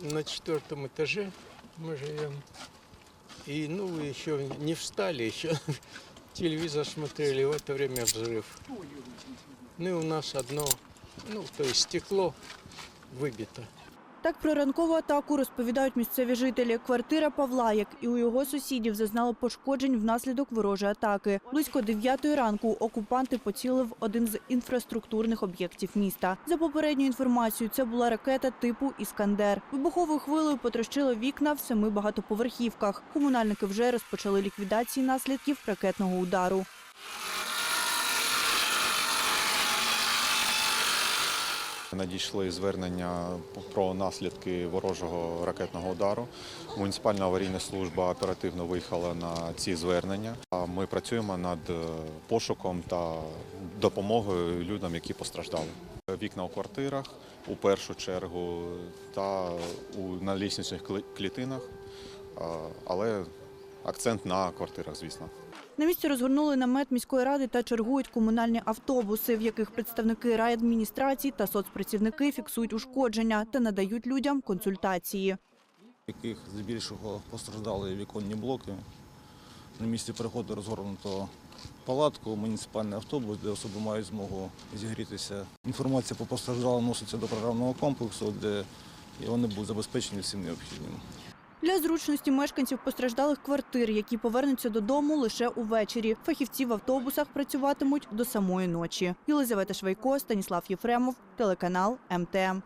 на четвертом этаже мы живем. И ну еще не встали, еще телевизор смотрели, в это время взрыв. Ну и у нас одно, ну то есть стекло выбито. Так про ранкову атаку розповідають місцеві жителі. Квартира Павла, як і у його сусідів, зазнала пошкоджень внаслідок ворожої атаки. Близько 9 ранку окупанти поцілили в один з інфраструктурних об'єктів міста. За попередньою інформацією, це була ракета типу Іскандер. Вибуховою хвилею потрощило вікна в семи багатоповерхівках. Комунальники вже розпочали ліквідації наслідків ракетного удару. Надійшли звернення про наслідки ворожого ракетного удару. Муніципальна аварійна служба оперативно виїхала на ці звернення. Ми працюємо над е, пошуком та допомогою людям, які постраждали. Вікна у квартирах у першу чергу та на лісничних клітинах, але акцент на квартирах, звісно. На місці розгорнули намет міської ради та чергують комунальні автобуси, в яких представники райадміністрації та соцпрацівники фіксують ушкодження та надають людям консультації. яких здебільшого постраждали віконні блоки. На місці переходу розгорнуто палатку, муніципальний автобус, де особи мають змогу зігрітися. Інформація по постраждалим носиться до програмного комплексу, де вони будуть забезпечені всім необхідним. Для зручності мешканців постраждалих квартир, які повернуться додому лише увечері. Фахівці в автобусах працюватимуть до самої ночі. Єлизавета Швайко, Станіслав Єфремов, телеканал МТМ.